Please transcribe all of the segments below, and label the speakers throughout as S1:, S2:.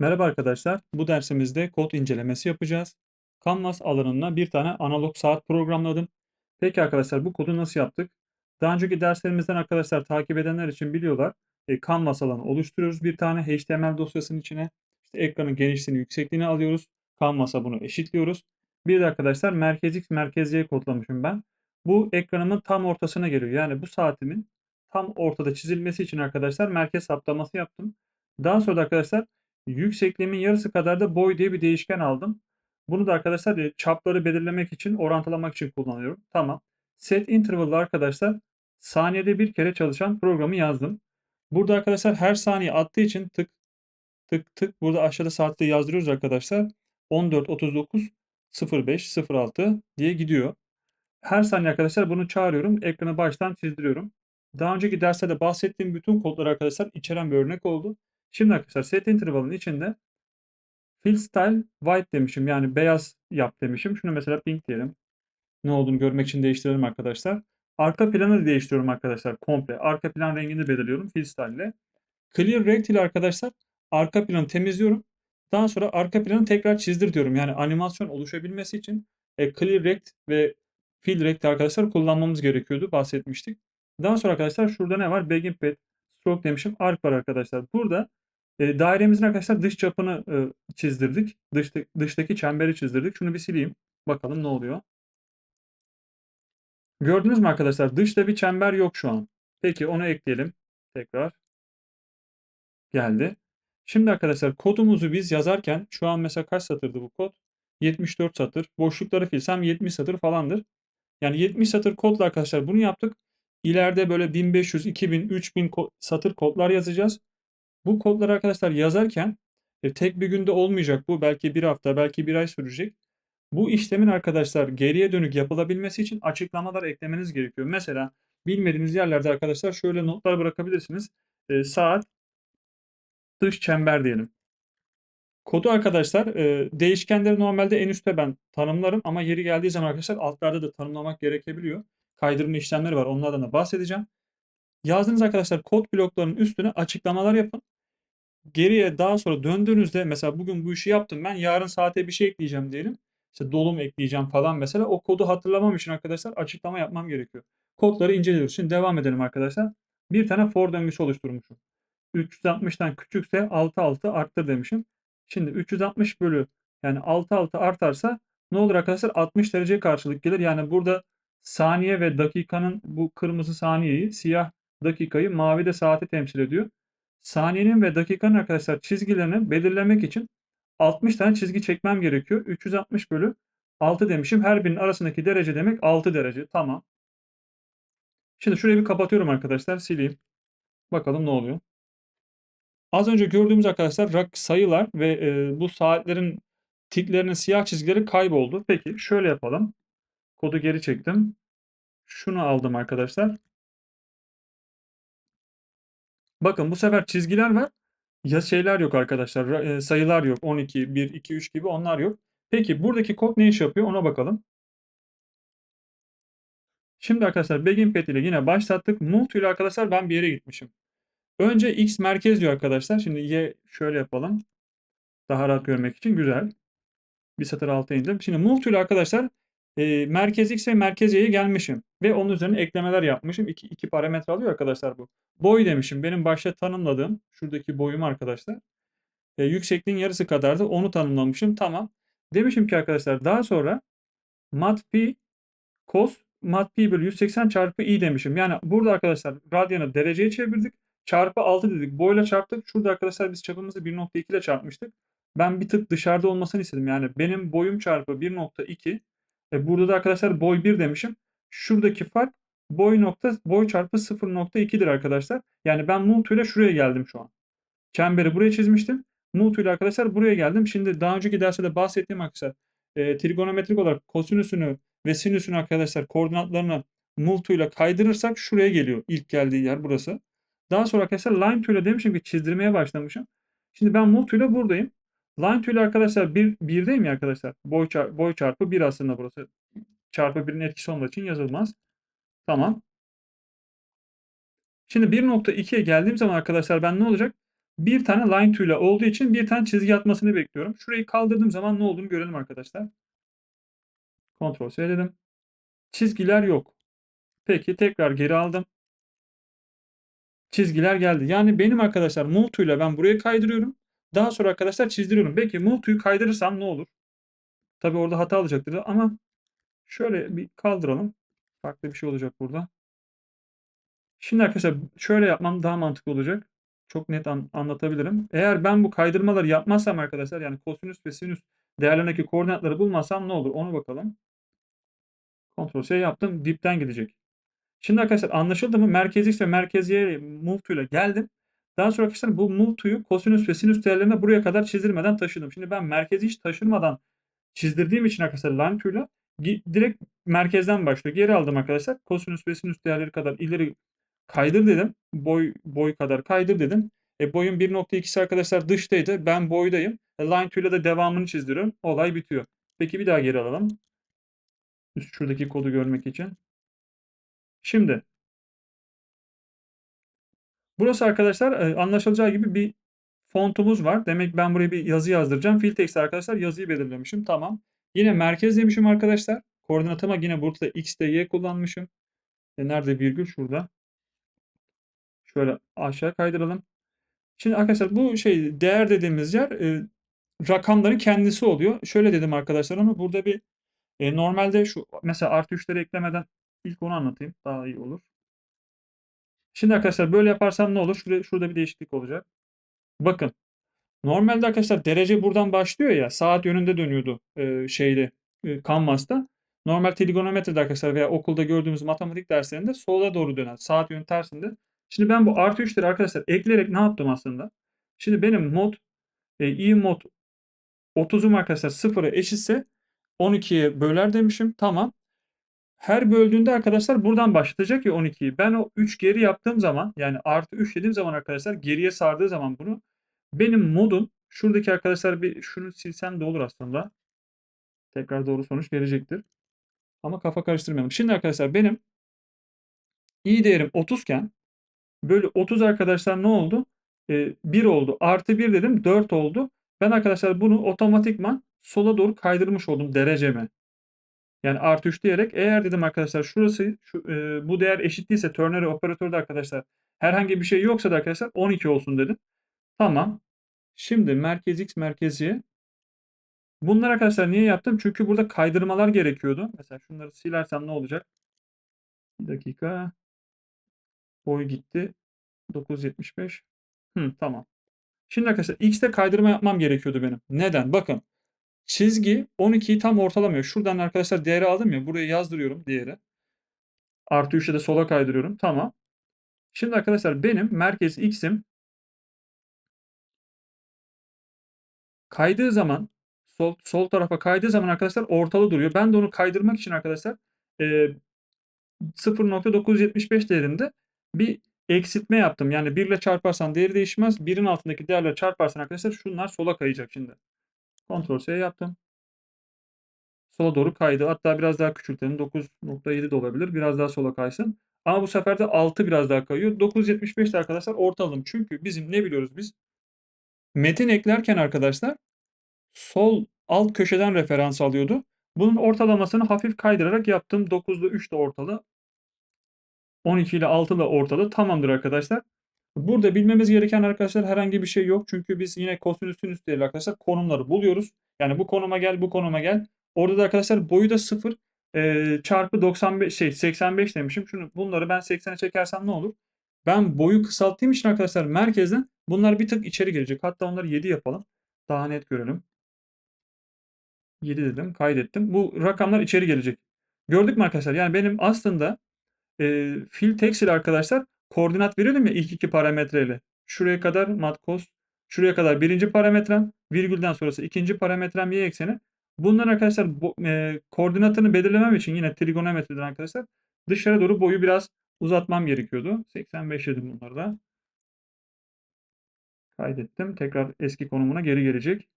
S1: Merhaba arkadaşlar. Bu dersimizde kod incelemesi yapacağız. Canvas alanına bir tane analog saat programladım. Peki arkadaşlar bu kodu nasıl yaptık? Daha önceki derslerimizden arkadaşlar takip edenler için biliyorlar. E, Canvas alanı oluşturuyoruz bir tane HTML dosyasının içine. İşte ekranın genişliğini, yüksekliğini alıyoruz. Canvas'a bunu eşitliyoruz. Bir de arkadaşlar merkez X, merkez Y kodlamışım ben. Bu ekranımın tam ortasına geliyor. Yani bu saatimin tam ortada çizilmesi için arkadaşlar merkez saptaması yaptım. Daha sonra da arkadaşlar Yüksekliğimin yarısı kadar da boy diye bir değişken aldım. Bunu da arkadaşlar e, çapları belirlemek için, orantılamak için kullanıyorum. Tamam. Set interval'da arkadaşlar saniyede bir kere çalışan programı yazdım. Burada arkadaşlar her saniye attığı için tık tık tık burada aşağıda saatte yazdırıyoruz arkadaşlar. 14.39 05 06 diye gidiyor. Her saniye arkadaşlar bunu çağırıyorum. Ekranı baştan çizdiriyorum. Daha önceki derslerde bahsettiğim bütün kodları arkadaşlar içeren bir örnek oldu. Şimdi arkadaşlar set interval'ın içinde fill style white demişim. Yani beyaz yap demişim. Şunu mesela pink diyelim. Ne olduğunu görmek için değiştirelim arkadaşlar. Arka planı değiştiriyorum arkadaşlar komple. Arka plan rengini belirliyorum fill style ile. Clear rect ile arkadaşlar arka planı temizliyorum. Daha sonra arka planı tekrar çizdir diyorum. Yani animasyon oluşabilmesi için e, clear rect ve fill rect arkadaşlar kullanmamız gerekiyordu. Bahsetmiştik. Daha sonra arkadaşlar şurada ne var? Begin pad, stroke demişim. Arc var arkadaşlar. Burada e, dairemizin arkadaşlar dış çapını e, çizdirdik. Dışta, dıştaki çemberi çizdirdik. Şunu bir sileyim. Bakalım ne oluyor. Gördünüz mü arkadaşlar? Dışta bir çember yok şu an. Peki onu ekleyelim. Tekrar. Geldi. Şimdi arkadaşlar kodumuzu biz yazarken şu an mesela kaç satırdı bu kod? 74 satır. Boşlukları silsem 70 satır falandır. Yani 70 satır kodla arkadaşlar bunu yaptık. İleride böyle 1500, 2000, 3000 satır kodlar yazacağız. Bu kodları arkadaşlar yazarken e, tek bir günde olmayacak bu. Belki bir hafta, belki bir ay sürecek. Bu işlemin arkadaşlar geriye dönük yapılabilmesi için açıklamalar eklemeniz gerekiyor. Mesela bilmediğiniz yerlerde arkadaşlar şöyle notlar bırakabilirsiniz. E, saat dış çember diyelim. Kodu arkadaşlar e, değişkenleri normalde en üstte ben tanımlarım ama yeri geldiği zaman arkadaşlar altlarda da tanımlamak gerekebiliyor. Kaydırma işlemleri var. Onlardan da bahsedeceğim. Yazdığınız arkadaşlar kod bloklarının üstüne açıklamalar yapın. Geriye daha sonra döndüğünüzde mesela bugün bu işi yaptım ben yarın saate bir şey ekleyeceğim diyelim. İşte dolum ekleyeceğim falan mesela. O kodu hatırlamam için arkadaşlar açıklama yapmam gerekiyor. Kodları inceliyoruz. Şimdi devam edelim arkadaşlar. Bir tane for döngüsü oluşturmuşum. 360'tan küçükse 6 6 arttır demişim. Şimdi 360 bölü yani 6 6 artarsa ne olur arkadaşlar? 60 derece karşılık gelir. Yani burada saniye ve dakikanın bu kırmızı saniyeyi, siyah dakikayı, mavi de saati temsil ediyor. Saniyenin ve dakikanın arkadaşlar çizgilerini belirlemek için 60 tane çizgi çekmem gerekiyor. 360 bölü 6 demişim. Her birinin arasındaki derece demek 6 derece. Tamam. Şimdi şurayı bir kapatıyorum arkadaşlar. Sileyim. Bakalım ne oluyor. Az önce gördüğümüz arkadaşlar sayılar ve e, bu saatlerin tiklerinin siyah çizgileri kayboldu. Peki şöyle yapalım. Kodu geri çektim. Şunu aldım arkadaşlar. Bakın bu sefer çizgiler var. Ya şeyler yok arkadaşlar. E, sayılar yok. 12, 1, 2, 3 gibi onlar yok. Peki buradaki kod ne iş yapıyor ona bakalım. Şimdi arkadaşlar begin pet ile yine başlattık. Move ile arkadaşlar ben bir yere gitmişim. Önce x merkez diyor arkadaşlar. Şimdi y şöyle yapalım. Daha rahat görmek için güzel. Bir satır alta indim. Şimdi move ile arkadaşlar e, merkez x ve merkez y'ye gelmişim. Ve onun üzerine eklemeler yapmışım. İki, iki parametre alıyor arkadaşlar bu. Boy demişim. Benim başta tanımladığım şuradaki boyum arkadaşlar. E, yüksekliğin yarısı kadar da onu tanımlamışım. Tamam. Demişim ki arkadaşlar daha sonra mat pi cos mat pi bölü 180 çarpı i demişim. Yani burada arkadaşlar radyanı dereceye çevirdik. Çarpı 6 dedik. Boyla çarptık. Şurada arkadaşlar biz çapımızı 1.2 ile çarpmıştık. Ben bir tık dışarıda olmasını istedim. Yani benim boyum çarpı 1.2. E burada da arkadaşlar boy 1 demişim. Şuradaki fark boy nokta boy çarpı 0.2'dir arkadaşlar. Yani ben Multu ile şuraya geldim şu an. Çemberi buraya çizmiştim. Multu ile arkadaşlar buraya geldim. Şimdi daha önceki derste de bahsettiğim arkadaşlar e, trigonometrik olarak kosinüsünü ve sinüsünü arkadaşlar koordinatlarını multu ile kaydırırsak şuraya geliyor. İlk geldiği yer burası. Daha sonra arkadaşlar line tool ile demişim ki çizdirmeye başlamışım. Şimdi ben multu ile buradayım. Line tool arkadaşlar 1 bir, değil mi arkadaşlar? Boy, çarpı, boy çarpı 1 aslında burası. Çarpı 1'in etkisi olmadığı için yazılmaz. Tamam. Şimdi 1.2'ye geldiğim zaman arkadaşlar ben ne olacak? bir tane line ile olduğu için bir tane çizgi atmasını bekliyorum. Şurayı kaldırdığım zaman ne olduğunu görelim arkadaşlar. Ctrl C dedim. Çizgiler yok. Peki tekrar geri aldım. Çizgiler geldi. Yani benim arkadaşlar ile ben buraya kaydırıyorum. Daha sonra arkadaşlar çizdiriyorum. Peki move to'yu kaydırırsam ne olur? Tabi orada hata alacaktır ama şöyle bir kaldıralım. Farklı bir şey olacak burada. Şimdi arkadaşlar şöyle yapmam daha mantıklı olacak. Çok net an- anlatabilirim. Eğer ben bu kaydırmaları yapmazsam arkadaşlar yani kosinüs ve sinüs değerlerindeki koordinatları bulmazsam ne olur? Onu bakalım. Ctrl C yaptım. Dipten gidecek. Şimdi arkadaşlar anlaşıldı mı? Merkez X ve merkez Y to ile geldim. Daha sonra arkadaşlar bu move to'yu kosinüs ve sinüs değerlerine buraya kadar çizdirmeden taşıdım. Şimdi ben merkezi hiç taşırmadan çizdirdiğim için arkadaşlar gi- direkt merkezden başlıyor. Geri aldım arkadaşlar. Kosinüs ve sinüs değerleri kadar ileri kaydır dedim. Boy boy kadar kaydır dedim. E, boyun 1.2'si arkadaşlar dıştaydı. Ben boydayım. E, line to ile de devamını çizdiriyorum. Olay bitiyor. Peki bir daha geri alalım. Üst şuradaki kodu görmek için. Şimdi burası arkadaşlar e, anlaşılacağı gibi bir fontumuz var. Demek ben buraya bir yazı yazdıracağım. Fill text arkadaşlar yazıyı belirlemişim. Tamam. Yine merkez demişim arkadaşlar. Koordinatıma yine burada da x de y kullanmışım. E, nerede virgül? Şurada. Şöyle aşağı kaydıralım. Şimdi arkadaşlar bu şey değer dediğimiz yer e, rakamların kendisi oluyor. Şöyle dedim arkadaşlar ama burada bir e, normalde şu mesela artı 3'leri eklemeden ilk onu anlatayım. Daha iyi olur. Şimdi arkadaşlar böyle yaparsam ne olur? Şurada, şurada bir değişiklik olacak. Bakın. Normalde arkadaşlar derece buradan başlıyor ya. Saat yönünde dönüyordu e, şeyde e, Canvas'ta. Normal trigonometride arkadaşlar veya okulda gördüğümüz matematik derslerinde sola doğru dönen. Saat yönü tersinde. Şimdi ben bu artı 3'leri arkadaşlar ekleyerek ne yaptım aslında? Şimdi benim mod e, i mod 30'um arkadaşlar 0'a eşitse 12'ye böler demişim. Tamam. Her böldüğünde arkadaşlar buradan başlatacak ya 12'yi. Ben o 3 geri yaptığım zaman yani artı 3 dediğim zaman arkadaşlar geriye sardığı zaman bunu benim modum şuradaki arkadaşlar bir şunu silsem de olur aslında. Tekrar doğru sonuç verecektir. Ama kafa karıştırmayalım. Şimdi arkadaşlar benim i değerim 30 iken bölü 30 arkadaşlar ne oldu? Ee, 1 oldu. Artı 1 dedim 4 oldu. Ben arkadaşlar bunu otomatikman sola doğru kaydırmış oldum dereceme. Yani artı 3 diyerek eğer dedim arkadaşlar şurası şu, e, bu değer eşit değilse ternary operatörde arkadaşlar herhangi bir şey yoksa da arkadaşlar 12 olsun dedim. Tamam. Şimdi merkez x merkez y. Bunlar arkadaşlar niye yaptım? Çünkü burada kaydırmalar gerekiyordu. Mesela şunları silersem ne olacak? Bir dakika. Boy gitti. 975. Hı, tamam. Şimdi arkadaşlar x'te kaydırma yapmam gerekiyordu benim. Neden? Bakın. Çizgi 12'yi tam ortalamıyor. Şuradan arkadaşlar değeri aldım ya. Buraya yazdırıyorum değeri. Artı 3'e de sola kaydırıyorum. Tamam. Şimdi arkadaşlar benim merkez x'im kaydığı zaman sol, sol tarafa kaydığı zaman arkadaşlar ortalı duruyor. Ben de onu kaydırmak için arkadaşlar e, 0.975 değerinde bir eksiltme yaptım. Yani 1 ile çarparsan değeri değişmez. 1'in altındaki değerle çarparsan arkadaşlar şunlar sola kayacak şimdi. Ctrl C yaptım. Sola doğru kaydı. Hatta biraz daha küçültelim. 9.7 de olabilir. Biraz daha sola kaysın. Ama bu sefer de 6 biraz daha kayıyor. 9.75 de arkadaşlar ortalım. Çünkü bizim ne biliyoruz biz? Metin eklerken arkadaşlar sol alt köşeden referans alıyordu. Bunun ortalamasını hafif kaydırarak yaptım. 9'da 3 de ortalı. 12 ile 6 da ortalı. Tamamdır arkadaşlar. Burada bilmemiz gereken arkadaşlar herhangi bir şey yok. Çünkü biz yine kosinüs sinüs değil arkadaşlar konumları buluyoruz. Yani bu konuma gel bu konuma gel. Orada da arkadaşlar boyu da 0 e, çarpı 95 şey 85 demişim. Şunu bunları ben 80'e çekersem ne olur? Ben boyu kısalttığım için arkadaşlar merkezden bunlar bir tık içeri gelecek. Hatta onları 7 yapalım. Daha net görelim. 7 dedim kaydettim. Bu rakamlar içeri gelecek. Gördük mü arkadaşlar? Yani benim aslında e, fill text ile arkadaşlar koordinat verelim ya ilk iki parametreyle. Şuraya kadar matkos, şuraya kadar birinci parametrem, virgülden sonrası ikinci parametrem y ekseni. Bunlar arkadaşlar bu, e, koordinatını belirlemem için yine trigonometriden arkadaşlar dışarı doğru boyu biraz uzatmam gerekiyordu. 85 dedim bunları da. Kaydettim. Tekrar eski konumuna geri gelecek.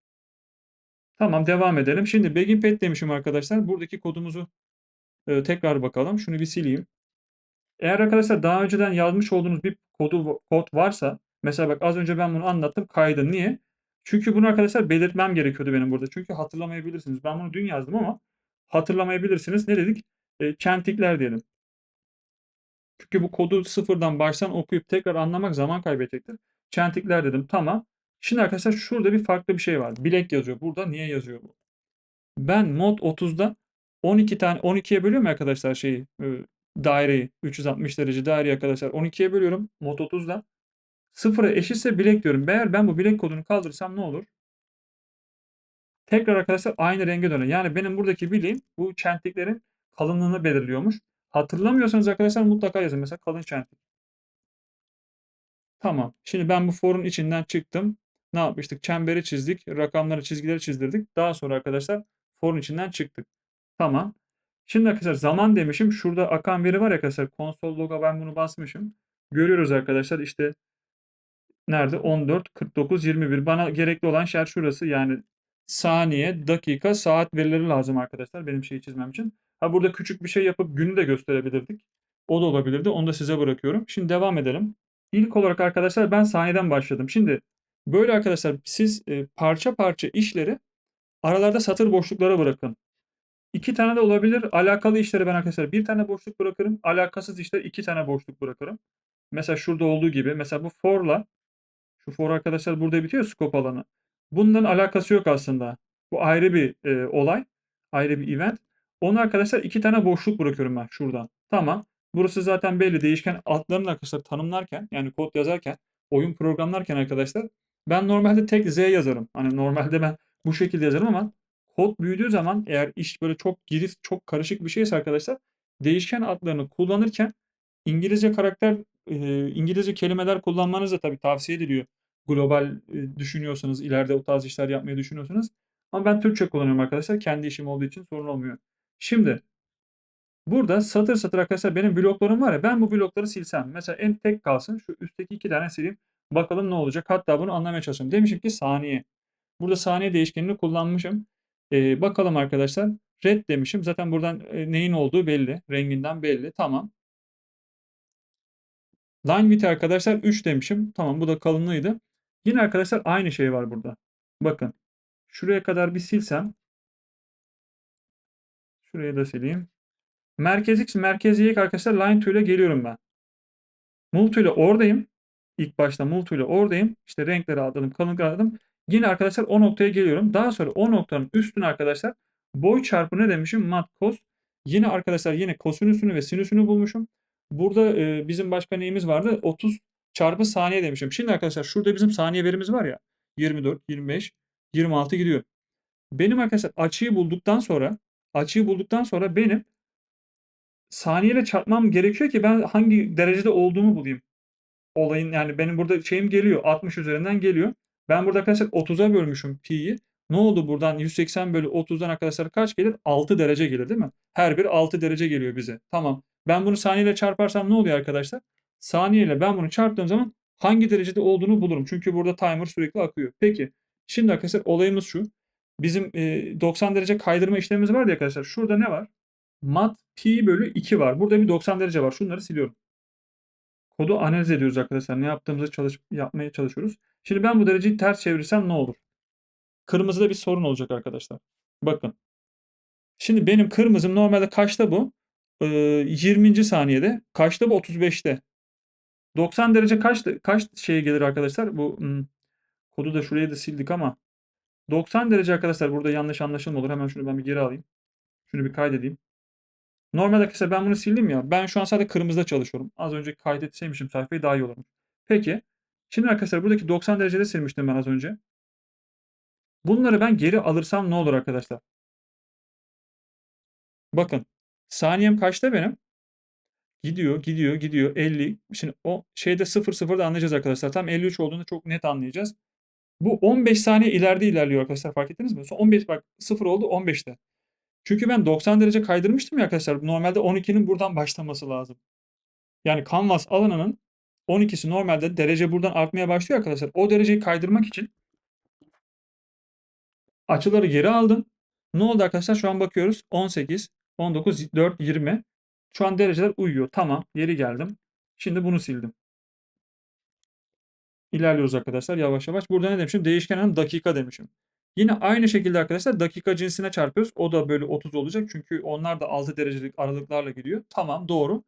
S1: Tamam devam edelim. Şimdi begin pet demişim arkadaşlar. Buradaki kodumuzu e, tekrar bakalım. Şunu bir sileyim. Eğer arkadaşlar daha önceden yazmış olduğunuz bir kodu kod varsa Mesela bak az önce ben bunu anlattım kaydı. Niye? Çünkü bunu arkadaşlar belirtmem gerekiyordu benim burada. Çünkü hatırlamayabilirsiniz. Ben bunu dün yazdım ama hatırlamayabilirsiniz. Ne dedik? E, çentikler diyelim. Çünkü bu kodu sıfırdan baştan okuyup tekrar anlamak zaman kaybedecektir. Çentikler dedim. Tamam. Şimdi arkadaşlar şurada bir farklı bir şey var. Bilek yazıyor. Burada niye yazıyor bu? Ben mod 30'da 12 tane 12'ye bölüyorum arkadaşlar şeyi e, daireyi 360 derece daireyi arkadaşlar 12'ye bölüyorum mod 30'da. Sıfıra eşitse bilek diyorum. Eğer ben bu bilek kodunu kaldırırsam ne olur? Tekrar arkadaşlar aynı renge döner. Yani benim buradaki bileğim bu çentiklerin kalınlığını belirliyormuş. Hatırlamıyorsanız arkadaşlar mutlaka yazın. Mesela kalın çentik. Tamam. Şimdi ben bu forun içinden çıktım. Ne yapmıştık? Çemberi çizdik. Rakamları, çizgileri çizdirdik. Daha sonra arkadaşlar forun içinden çıktık. Tamam. Şimdi arkadaşlar zaman demişim. Şurada akan veri var ya arkadaşlar. Konsol loga ben bunu basmışım. Görüyoruz arkadaşlar işte nerede? 14, 49, 21. Bana gerekli olan yer şurası. Yani saniye, dakika, saat verileri lazım arkadaşlar benim şeyi çizmem için. Ha burada küçük bir şey yapıp günü de gösterebilirdik. O da olabilirdi. Onu da size bırakıyorum. Şimdi devam edelim. İlk olarak arkadaşlar ben saniyeden başladım. Şimdi böyle arkadaşlar siz e, parça parça işleri aralarda satır boşluklara bırakın. İki tane de olabilir. Alakalı işleri ben arkadaşlar bir tane boşluk bırakırım. Alakasız işler iki tane boşluk bırakırım. Mesela şurada olduğu gibi. Mesela bu for'la şu for arkadaşlar burada bitiyor scope alanı. Bundan alakası yok aslında. Bu ayrı bir e, olay. Ayrı bir event. Onu arkadaşlar iki tane boşluk bırakıyorum ben şuradan. Tamam. Burası zaten belli. Değişken adlarını arkadaşlar tanımlarken yani kod yazarken oyun programlarken arkadaşlar ben normalde tek Z yazarım. Hani normalde ben bu şekilde yazarım ama kod büyüdüğü zaman eğer iş böyle çok girift, çok karışık bir şeyse arkadaşlar değişken adlarını kullanırken İngilizce karakter, e, İngilizce kelimeler kullanmanız da tabii tavsiye ediliyor. Global e, düşünüyorsanız, ileride o tarz işler yapmayı düşünüyorsanız. Ama ben Türkçe kullanıyorum arkadaşlar. Kendi işim olduğu için sorun olmuyor. Şimdi burada satır satır arkadaşlar benim bloklarım var ya ben bu blokları silsem. Mesela en tek kalsın şu üstteki iki tane sileyim. Bakalım ne olacak. Hatta bunu anlamaya çalışıyorum. Demişim ki saniye. Burada saniye değişkenini kullanmışım. Ee, bakalım arkadaşlar. Red demişim. Zaten buradan e, neyin olduğu belli. Renginden belli. Tamam. Line width arkadaşlar 3 demişim. Tamam bu da kalınlığıydı. Yine arkadaşlar aynı şey var burada. Bakın. Şuraya kadar bir silsem. Şurayı da sileyim. Merkez X, merkez Y arkadaşlar line to ile geliyorum ben. Multi ile oradayım. İlk başta multi ile oradayım. İşte renkleri aldım, kalınlık aldım. Yine arkadaşlar o noktaya geliyorum. Daha sonra o noktanın üstüne arkadaşlar boy çarpı ne demişim? Mat cos. Yine arkadaşlar yine kosinüsünü ve sinüsünü bulmuşum. Burada e, bizim başka neyimiz vardı? 30 çarpı saniye demişim. Şimdi arkadaşlar şurada bizim saniye verimiz var ya. 24, 25, 26 gidiyor. Benim arkadaşlar açıyı bulduktan sonra açıyı bulduktan sonra benim saniyeyle çarpmam gerekiyor ki ben hangi derecede olduğumu bulayım. Olayın yani benim burada şeyim geliyor. 60 üzerinden geliyor. Ben burada arkadaşlar 30'a bölmüşüm pi'yi. Ne oldu buradan 180 bölü 30'dan arkadaşlar kaç gelir? 6 derece gelir değil mi? Her bir 6 derece geliyor bize. Tamam. Ben bunu saniyeyle çarparsam ne oluyor arkadaşlar? Saniyeyle ben bunu çarptığım zaman hangi derecede olduğunu bulurum. Çünkü burada timer sürekli akıyor. Peki. Şimdi arkadaşlar olayımız şu. Bizim e, 90 derece kaydırma işlemimiz var ya arkadaşlar. Şurada ne var? Mat pi bölü 2 var. Burada bir 90 derece var. Şunları siliyorum. Kodu analiz ediyoruz arkadaşlar. Ne yaptığımızı çalış yapmaya çalışıyoruz. Şimdi ben bu dereceyi ters çevirirsem ne olur? Kırmızıda bir sorun olacak arkadaşlar. Bakın. Şimdi benim kırmızım normalde kaçta bu? Ee, 20. saniyede. Kaçta bu? 35'te. 90 derece kaç kaç şeye gelir arkadaşlar? Bu hmm, kodu da şuraya da sildik ama 90 derece arkadaşlar burada yanlış anlaşılma olur. Hemen şunu ben bir geri alayım. Şunu bir kaydedeyim. Normalde arkadaşlar ben bunu sildim ya. Ben şu an sadece kırmızıda çalışıyorum. Az önce kaydetseymişim sayfayı daha iyi olurmuş. Peki. Şimdi arkadaşlar buradaki 90 derecede silmiştim ben az önce. Bunları ben geri alırsam ne olur arkadaşlar? Bakın. Saniyem kaçta benim? Gidiyor, gidiyor, gidiyor. 50. Şimdi o şeyde 0 0'da anlayacağız arkadaşlar. Tam 53 olduğunu çok net anlayacağız. Bu 15 saniye ileride ilerliyor arkadaşlar. Fark ettiniz mi? Son 15 bak 0 oldu 15'te. Çünkü ben 90 derece kaydırmıştım ya arkadaşlar. Normalde 12'nin buradan başlaması lazım. Yani kanvas alanının 12'si normalde derece buradan artmaya başlıyor arkadaşlar. O dereceyi kaydırmak için açıları geri aldım. Ne oldu arkadaşlar? Şu an bakıyoruz. 18, 19, 4, 20. Şu an dereceler uyuyor. Tamam. Geri geldim. Şimdi bunu sildim. İlerliyoruz arkadaşlar yavaş yavaş. Burada ne demişim? Değişken dakika demişim. Yine aynı şekilde arkadaşlar dakika cinsine çarpıyoruz. O da böyle 30 olacak. Çünkü onlar da 6 derecelik aralıklarla gidiyor. Tamam doğru.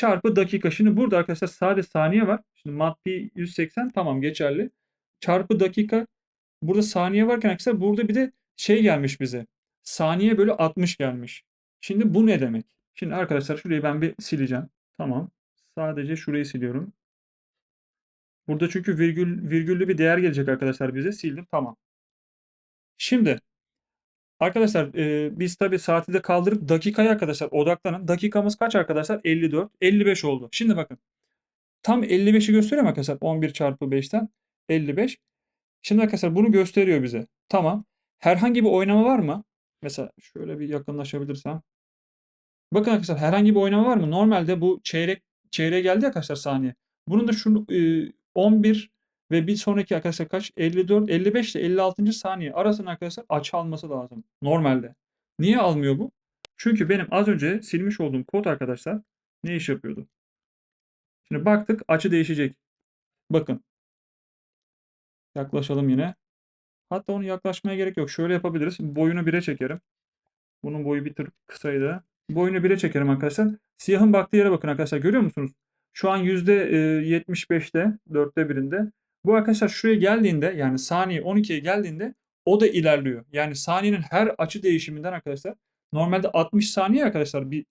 S1: Çarpı dakika. Şimdi burada arkadaşlar sadece saniye var. Şimdi maddi 180 tamam geçerli. Çarpı dakika. Burada saniye varken arkadaşlar burada bir de şey gelmiş bize. Saniye bölü 60 gelmiş. Şimdi bu ne demek? Şimdi arkadaşlar şurayı ben bir sileceğim. Tamam. Sadece şurayı siliyorum. Burada çünkü virgül virgüllü bir değer gelecek arkadaşlar bize. Sildim. Tamam. Şimdi arkadaşlar e, biz tabi saati de kaldırıp dakikaya arkadaşlar odaklanın. Dakikamız kaç arkadaşlar? 54. 55 oldu. Şimdi bakın. Tam 55'i gösteriyor arkadaşlar? 11 çarpı 5'ten 55. Şimdi arkadaşlar bunu gösteriyor bize. Tamam. Herhangi bir oynama var mı? Mesela şöyle bir yakınlaşabilirsem. Bakın arkadaşlar herhangi bir oynama var mı? Normalde bu çeyrek çeyreğe geldi arkadaşlar saniye. Bunun da şu e, 11 ve bir sonraki arkadaşlar kaç? 54, 55 ile 56. saniye arasında arkadaşlar açı alması lazım. Normalde. Niye almıyor bu? Çünkü benim az önce silmiş olduğum kod arkadaşlar ne iş yapıyordu? Şimdi baktık açı değişecek. Bakın. Yaklaşalım yine. Hatta onu yaklaşmaya gerek yok. Şöyle yapabiliriz. Boyunu 1'e çekerim. Bunun boyu bir tır kısaydı. Boyunu 1'e çekerim arkadaşlar. Siyahın baktığı yere bakın arkadaşlar. Görüyor musunuz? Şu an %75'te, dörtte birinde. Bu arkadaşlar şuraya geldiğinde yani saniye 12'ye geldiğinde o da ilerliyor. Yani saniyenin her açı değişiminden arkadaşlar normalde 60 saniye arkadaşlar bir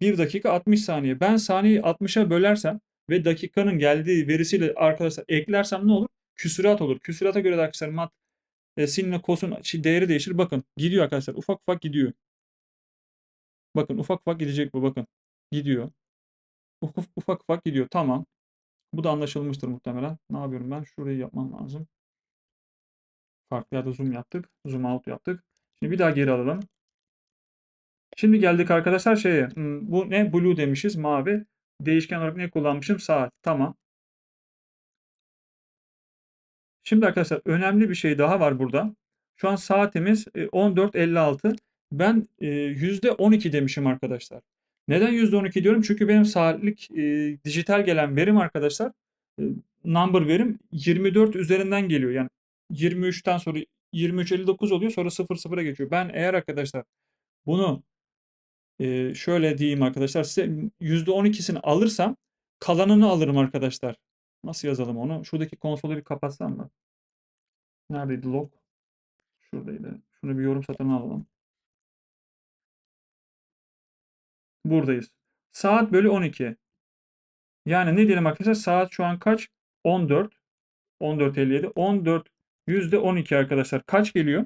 S1: 1 dakika 60 saniye. Ben saniyeyi 60'a bölersem ve dakikanın geldiği verisiyle arkadaşlar eklersem ne olur? Küsurat olur. Küsurata göre de arkadaşlar mat e, sinle kosun şey, değeri değişir. Bakın gidiyor arkadaşlar. Ufak ufak gidiyor. Bakın ufak ufak gidecek bu bakın. Gidiyor. Ufak ufak, ufak gidiyor. Tamam. Bu da anlaşılmıştır muhtemelen. Ne yapıyorum ben? Şurayı yapmam lazım. Farklı yerde zoom yaptık. Zoom out yaptık. Şimdi bir daha geri alalım. Şimdi geldik arkadaşlar şeye. Hmm, Bu ne? Blue demişiz. Mavi. Değişken olarak ne kullanmışım? Saat. Tamam. Şimdi arkadaşlar önemli bir şey daha var burada. Şu an saatimiz e, 14.56. Ben e, %12 demişim arkadaşlar. Neden %12 diyorum? Çünkü benim saatlik e, dijital gelen verim arkadaşlar e, number verim 24 üzerinden geliyor. Yani 23'ten sonra 23.59 oluyor sonra 00'a geçiyor. Ben eğer arkadaşlar bunu e, şöyle diyeyim arkadaşlar size %12'sini alırsam kalanını alırım arkadaşlar. Nasıl yazalım onu? Şuradaki konsolu bir kapatsam mı? Neredeydi log? Şuradaydı. Şunu bir yorum satın alalım. Buradayız. Saat bölü 12. Yani ne diyelim arkadaşlar? Saat şu an kaç? 14. 14.57. 14 yüzde 12 arkadaşlar. Kaç geliyor?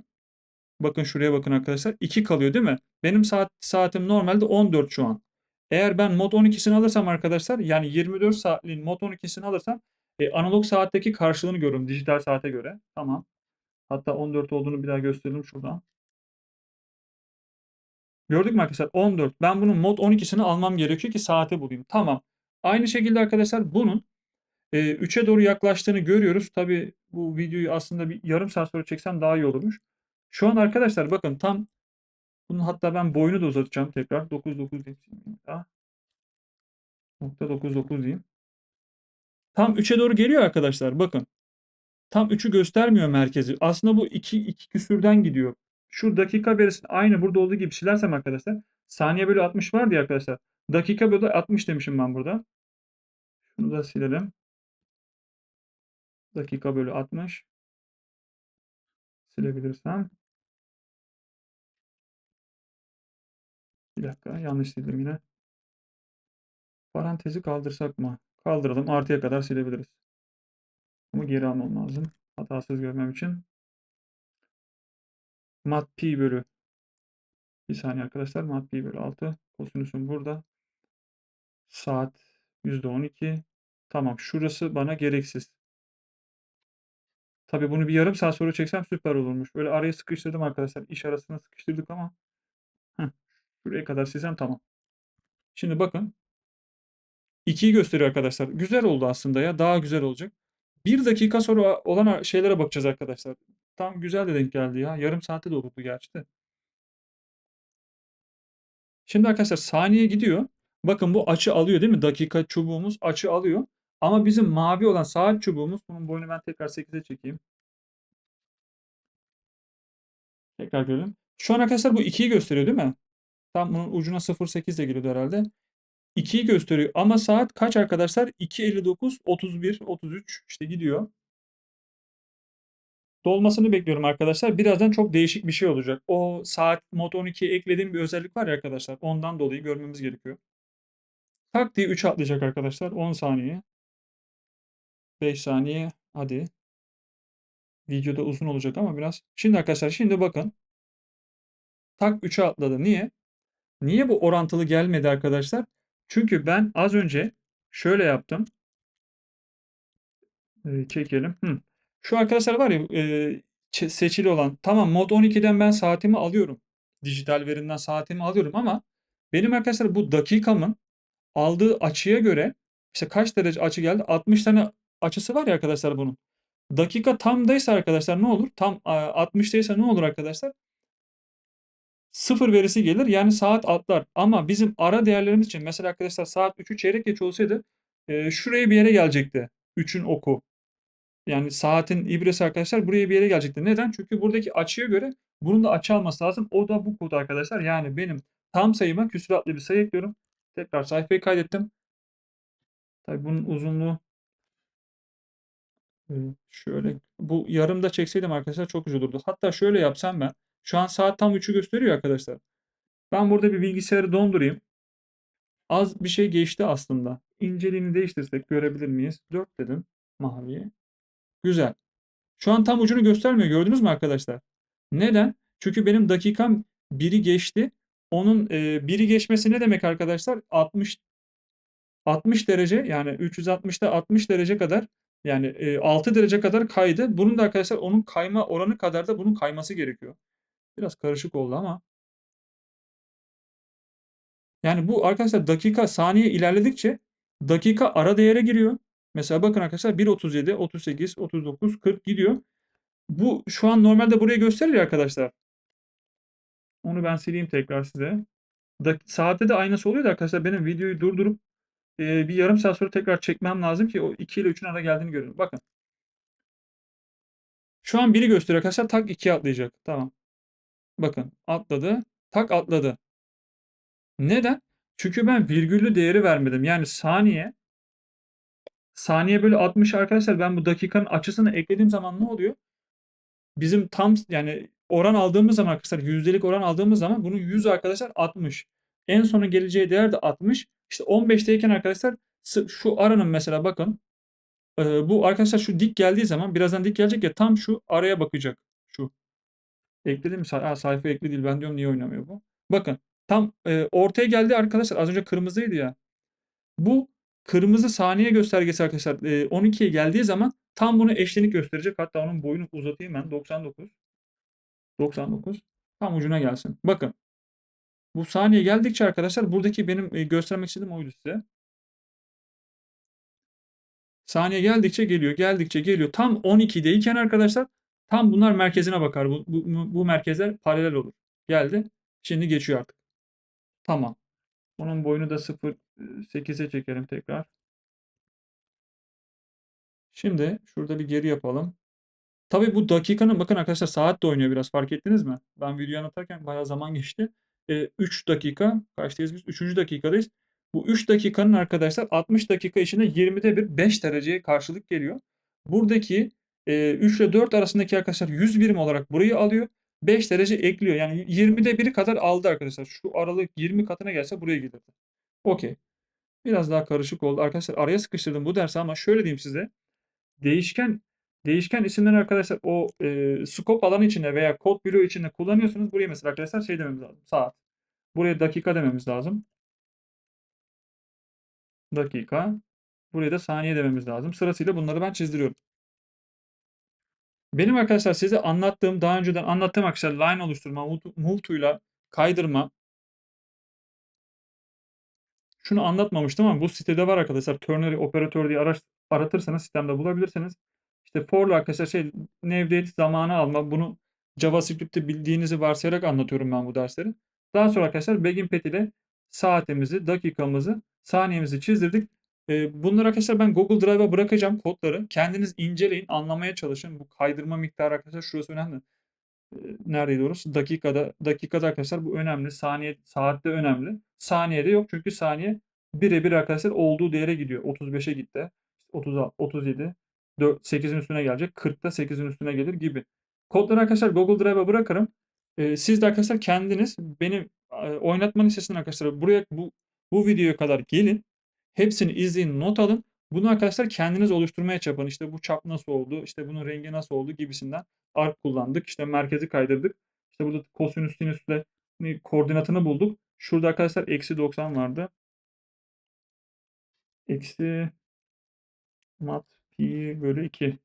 S1: Bakın şuraya bakın arkadaşlar. 2 kalıyor değil mi? Benim saat saatim normalde 14 şu an. Eğer ben mod 12'sini alırsam arkadaşlar yani 24 saatliğin mod 12'sini alırsam e, analog saatteki karşılığını görürüm dijital saate göre. Tamam. Hatta 14 olduğunu bir daha gösterelim şuradan. Gördük mü arkadaşlar? 14. Ben bunun mod 12'sini almam gerekiyor ki saate bulayım. Tamam. Aynı şekilde arkadaşlar bunun e, 3'e doğru yaklaştığını görüyoruz. Tabi bu videoyu aslında bir yarım saat sonra çeksem daha iyi olurmuş. Şu an arkadaşlar bakın tam bunun hatta ben boyunu da uzatacağım tekrar. 9.9 diyeyim. Nokta 9.9 diyeyim. Tam 3'e doğru geliyor arkadaşlar. Bakın. Tam 3'ü göstermiyor merkezi. Aslında bu 2, 2 küsürden gidiyor. Şu dakika verisini aynı burada olduğu gibi silersem arkadaşlar. Saniye bölü 60 var diye arkadaşlar. Dakika bölü 60 demişim ben burada. Şunu da silelim. Dakika bölü 60. Silebilirsem. Bir dakika yanlış sildim yine. Parantezi kaldırsak mı? Kaldıralım. Artıya kadar silebiliriz. Ama geri almam lazım. Hatasız görmem için. Mat pi bölü. Bir saniye arkadaşlar. Mat pi bölü 6. Kosinüsüm burada. Saat %12. Tamam. Şurası bana gereksiz. Tabii bunu bir yarım saat sonra çeksem süper olurmuş. Böyle araya sıkıştırdım arkadaşlar. İş arasına sıkıştırdık ama. Heh. Şuraya kadar silsem tamam. Şimdi bakın. 2'yi gösteriyor arkadaşlar. Güzel oldu aslında ya. Daha güzel olacak. Bir dakika sonra olan şeylere bakacağız arkadaşlar. Tam güzel de denk geldi ya. Yarım saate de olurdu gerçi de. Şimdi arkadaşlar saniye gidiyor. Bakın bu açı alıyor değil mi? Dakika çubuğumuz açı alıyor. Ama bizim mavi olan saat çubuğumuz bunun boyunu ben tekrar 8'e çekeyim. Tekrar görelim. Şu an arkadaşlar bu 2'yi gösteriyor değil mi? Tam bunun ucuna 0.8 de giriyordu herhalde. 2'yi gösteriyor ama saat kaç arkadaşlar? 2.59, 31, 33 işte gidiyor. Dolmasını bekliyorum arkadaşlar. Birazdan çok değişik bir şey olacak. O saat Mod 12'ye eklediğim bir özellik var ya arkadaşlar. Ondan dolayı görmemiz gerekiyor. Tak diye 3 atlayacak arkadaşlar. 10 saniye. 5 saniye. Hadi. Videoda uzun olacak ama biraz. Şimdi arkadaşlar şimdi bakın. Tak 3'e atladı. Niye? Niye bu orantılı gelmedi arkadaşlar? Çünkü ben az önce şöyle yaptım. Ee, çekelim. Şu arkadaşlar var ya e, seçili olan. Tamam Mod 12'den ben saatimi alıyorum. Dijital verinden saatimi alıyorum ama benim arkadaşlar bu dakikamın aldığı açıya göre işte kaç derece açı geldi? 60 tane açısı var ya arkadaşlar bunun. Dakika tamdaysa arkadaşlar ne olur? Tam a, 60'taysa ne olur arkadaşlar? Sıfır verisi gelir yani saat atlar. Ama bizim ara değerlerimiz için mesela arkadaşlar saat 3'ü çeyrek geç olsaydı e, şuraya bir yere gelecekti. 3'ün oku. Yani saatin ibresi arkadaşlar buraya bir yere gelecekti. Neden? Çünkü buradaki açıya göre bunun da açı alması lazım. O da bu kod arkadaşlar. Yani benim tam sayıma küsuratlı bir sayı ekliyorum. Tekrar sayfayı kaydettim. Tabii bunun uzunluğu e, şöyle bu yarımda çekseydim arkadaşlar çok olurdu. Hatta şöyle yapsam ben. Şu an saat tam 3'ü gösteriyor arkadaşlar. Ben burada bir bilgisayarı dondurayım. Az bir şey geçti aslında. İnceliğini değiştirsek görebilir miyiz? 4 dedim maviye. Güzel. Şu an tam ucunu göstermiyor. Gördünüz mü arkadaşlar? Neden? Çünkü benim dakikam biri geçti. Onun e, biri geçmesi ne demek arkadaşlar? 60 60 derece yani 360'ta 60 derece kadar yani e, 6 derece kadar kaydı. Bunun da arkadaşlar onun kayma oranı kadar da bunun kayması gerekiyor. Biraz karışık oldu ama. Yani bu arkadaşlar dakika saniye ilerledikçe dakika ara değere giriyor. Mesela bakın arkadaşlar 1.37, 38, 39, 40 gidiyor. Bu şu an normalde buraya gösteriyor arkadaşlar. Onu ben sileyim tekrar size. Da, saatte de aynısı oluyor da arkadaşlar benim videoyu durdurup e, bir yarım saat sonra tekrar çekmem lazım ki o 2 ile 3'ün ara geldiğini görün. Bakın. Şu an biri gösteriyor arkadaşlar. Tak 2'ye atlayacak. Tamam. Bakın atladı. Tak atladı. Neden? Çünkü ben virgüllü değeri vermedim. Yani saniye saniye böyle 60 arkadaşlar ben bu dakikanın açısını eklediğim zaman ne oluyor? Bizim tam yani oran aldığımız zaman arkadaşlar yüzdelik oran aldığımız zaman bunun 100 arkadaşlar 60. En sona geleceği değer de 60. İşte 15'teyken arkadaşlar şu aranın mesela bakın bu arkadaşlar şu dik geldiği zaman birazdan dik gelecek ya tam şu araya bakacak. Ekledim mi? Sa sayfa ekli değil. Ben diyorum niye oynamıyor bu? Bakın tam e, ortaya geldi arkadaşlar. Az önce kırmızıydı ya. Bu kırmızı saniye göstergesi arkadaşlar e, 12'ye geldiği zaman tam bunu eşlenik gösterecek. Hatta onun boyunu uzatayım ben. 99. 99. Tam ucuna gelsin. Bakın. Bu saniye geldikçe arkadaşlar buradaki benim e, göstermek istediğim oydu size. Saniye geldikçe geliyor, geldikçe geliyor. Tam 12'deyken arkadaşlar tam bunlar merkezine bakar. Bu, bu, bu merkezler paralel olur. Geldi. Şimdi geçiyor artık. Tamam. Bunun boyunu da 0.8'e çekelim tekrar. Şimdi şurada bir geri yapalım. Tabii bu dakikanın bakın arkadaşlar saat de oynuyor biraz fark ettiniz mi? Ben videoyu anlatırken bayağı zaman geçti. E, 3 dakika kaçtayız biz? 3. dakikadayız. Bu 3 dakikanın arkadaşlar 60 dakika içinde 20'de bir 5 dereceye karşılık geliyor. Buradaki e, 3 ile 4 arasındaki arkadaşlar 100 birim olarak burayı alıyor. 5 derece ekliyor. Yani 20'de biri kadar aldı arkadaşlar. Şu aralık 20 katına gelse buraya gelirdi. Okey. Biraz daha karışık oldu. Arkadaşlar araya sıkıştırdım bu dersi ama şöyle diyeyim size. Değişken değişken isimleri arkadaşlar o e, scope alanı içinde veya kod bloğu içinde kullanıyorsunuz. Buraya mesela arkadaşlar şey dememiz lazım. Saat. Buraya dakika dememiz lazım. Dakika. Buraya da saniye dememiz lazım. Sırasıyla bunları ben çizdiriyorum. Benim arkadaşlar size anlattığım, daha önceden anlattığım arkadaşlar line oluşturma, move to'yla kaydırma. Şunu anlatmamıştım ama bu sitede var arkadaşlar. Ternary operatör diye araş, aratırsanız sistemde bulabilirsiniz. İşte for'la arkadaşlar şey nevdate zamanı alma. Bunu JavaScript'te bildiğinizi varsayarak anlatıyorum ben bu dersleri. Daha sonra arkadaşlar begin pet ile saatimizi, dakikamızı, saniyemizi çizdirdik. Eee, bunları arkadaşlar ben Google Drive'a bırakacağım kodları. Kendiniz inceleyin, anlamaya çalışın. Bu kaydırma miktarı arkadaşlar şurası önemli. Eee, neredeydi orası? Dakikada. Dakikada arkadaşlar bu önemli. Saniye, saatte önemli. Saniyede yok çünkü saniye birebir arkadaşlar olduğu değere gidiyor. 35'e gitti. 30, 37, 4, 8'in üstüne gelecek. 40'ta 8'in üstüne gelir gibi. Kodları arkadaşlar Google Drive'a bırakırım. Eee, siz de arkadaşlar kendiniz benim eee, oynatma listesinden arkadaşlar buraya bu bu videoya kadar gelin. Hepsini izleyin, not alın. Bunu arkadaşlar kendiniz oluşturmaya çabalın. İşte bu çap nasıl oldu, işte bunun rengi nasıl oldu gibisinden arc kullandık. İşte merkezi kaydırdık. İşte burada kosinüs sinüsle ni- koordinatını bulduk. Şurada arkadaşlar eksi 90 vardı. Eksi mat pi bölü 2.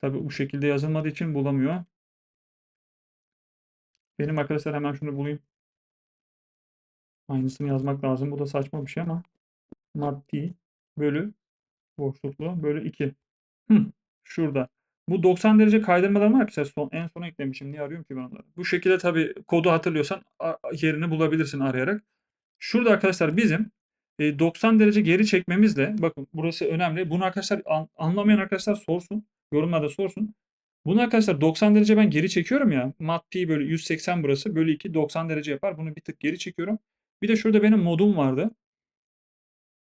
S1: Tabi bu şekilde yazılmadığı için bulamıyor. Benim arkadaşlar hemen şunu bulayım. Aynısını yazmak lazım. Bu da saçma bir şey ama mat pi bölü boşluklu bölü 2. Hı, şurada. Bu 90 derece kaydırmadan var arkadaşlar. Son, en sona eklemişim. Niye arıyorum ki ben onları? Bu şekilde tabii kodu hatırlıyorsan yerini bulabilirsin arayarak. Şurada arkadaşlar bizim e, 90 derece geri çekmemizle bakın burası önemli. Bunu arkadaşlar an- anlamayan arkadaşlar sorsun. Yorumlarda sorsun. Bunu arkadaşlar 90 derece ben geri çekiyorum ya. Mat pi bölü 180 burası. Bölü 2 90 derece yapar. Bunu bir tık geri çekiyorum. Bir de şurada benim modum vardı.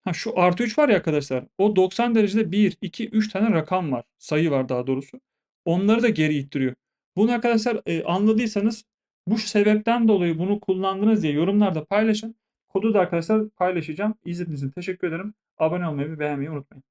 S1: Ha şu artı 3 var ya arkadaşlar. O 90 derecede 1, 2, 3 tane rakam var. Sayı var daha doğrusu. Onları da geri ittiriyor. Bunu arkadaşlar e, anladıysanız bu sebepten dolayı bunu kullandınız diye yorumlarda paylaşın. Kodu da arkadaşlar paylaşacağım. İzlediğiniz için teşekkür ederim. Abone olmayı ve beğenmeyi unutmayın.